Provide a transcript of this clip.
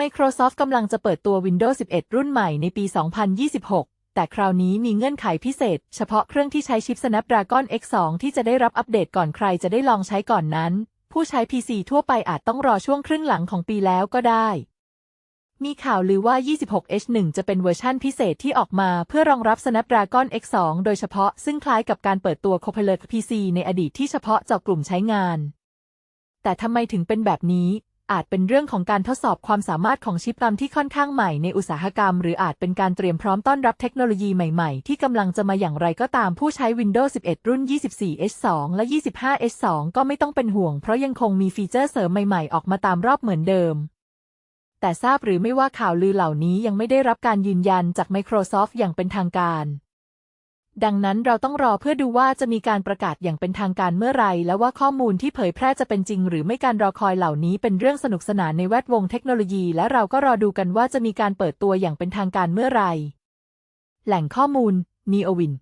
Microsoft กำลังจะเปิดตัว Windows 11 รุ่นใหม่ในปี 2026 แต่คราวนี้มีเงื่อนไขพิเศษ เฉพาะเครื่องที่ใช้ชิป Snapdragon X2 ที่จะได้รับอัปเดตก่อนใครจะได้ลองใช้ก่อนนั้น ผู้ใช้ PC ทั่วไปอาจต้องรอช่วงครึ่งหลังของปีแล้วก็ได้ มีข่าวลือว่า 26H1 จะเป็นเวอร์ชั่นพิเศษที่ออกมาเพื่อรองรับ Snapdragon X2 โดยเฉพาะซึ่งคล้ายกับการเปิดตัว Copilot PC ในอดีตที่เฉพาะเจาะกลุ่มใช้งานแต่ทำไมถึงเป็นแบบนี้ อาจเป็นเรื่องของการทดสอบความสามารถของชิปลำที่ค่อนข้างใหม่ในอุตสาหกรรม หรืออาจเป็นการเตรียมพร้อมต้อนรับเทคโนโลยีใหม่ๆ ที่กำลังจะมาอย่างไรก็ตามผู้ใช้ Windows 11 รุ่น 24H2 และ 25H2 ก็ไม่ต้องเป็นห่วง เพราะยังคงมีฟีเจอร์เสริมใหม่ๆ ออกมาตามรอบเหมือนเดิม แต่ทราบหรือไม่ว่าข่าวลือเหล่านี้ยังไม่ได้รับการยืนยันจาก Microsoft อย่างเป็นทางการ ดังนั้นเราต้องรอเพื่อดูว่าจะมีการประกาศอย่างเป็นทางการเมื่อไรและว่าข้อมูลที่เผยแพร่จะเป็นจริง หรือไม่การรอคอยเหล่านี้เป็นเรื่องสนุกสนานในแวดวงเทคโนโลยี และเราก็รอดูกันว่าจะมีการเปิดตัวอย่างเป็นทางการเมื่อไรแหล่งข้อมูล Neowin